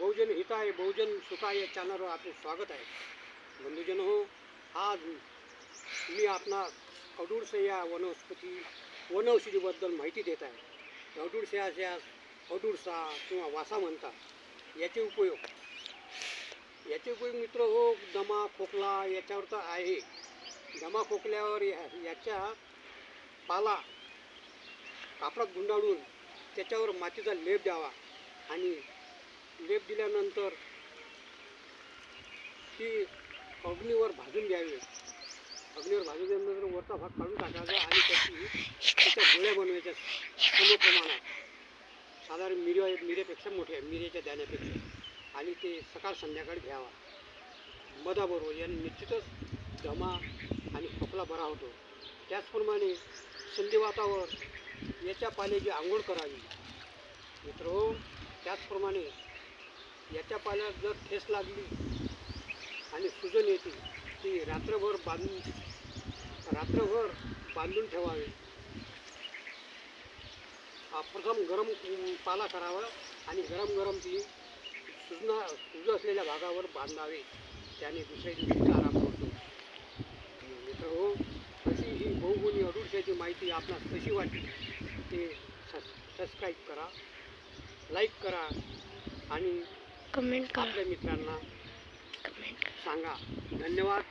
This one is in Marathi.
बहुजन हिताय बहुजन सुखाय या चॅनलवर आपले स्वागत आहे. बंधुजन हो आज मी आपणा अडूळसे या वनस्पती वनौषधीबद्दल माहिती देत आहे. अडूळसे अडुळसा अडूळसा किंवा वासा म्हणतात. याचे उपयोग. याचे उपयोग मित्र हो दमा खोकला याच्यावर तर आहे. दमा खोकल्यावर या याच्या पाला कापडात गुंडाळून त्याच्यावर मातीचा लेप द्यावा आणि लेप दिल्यानंतर ती अग्नीवर भाजून घ्यावी. अग्नीवर भाजून दिल्यानंतर वरचा भाग काढून टाकायचा आणि त्याची त्याच्या गोळ्या बनवायच्या समप्रमाणात. साधारण मिऱ्या मिऱ्यापेक्षा मोठ्या मिरेच्या दाण्यापेक्षा. आणि ते सकाळ संध्याकाळी घ्यावा. मधाबरोबर याने निश्चितच दमा आणि खोकला बरा होतो. त्याचप्रमाणे संधिवातावर याच्या पाल्याची आंघोळ करावी. मित्र त्याचप्रमाणे याच्या पाल्यात जर ठेस लागली आणि सुजन येते ती रात्रभर बांधून रात्रभर बांधून ठेवावे. प्रथम गरम पाला करावा आणि गरम गरम ती सुजना सुज असलेल्या भागावर बांधावे. त्याने दुसऱ्या दिवशी आराम करतो मित्र हो अशी ही बहुगुणी अडुळशाची माहिती आपणास कशी वाटली ते सबस्क्राईब करा लाईक करा आणि कमेंट करा. मित्रांना कमेंट करा. सांगा. धन्यवाद.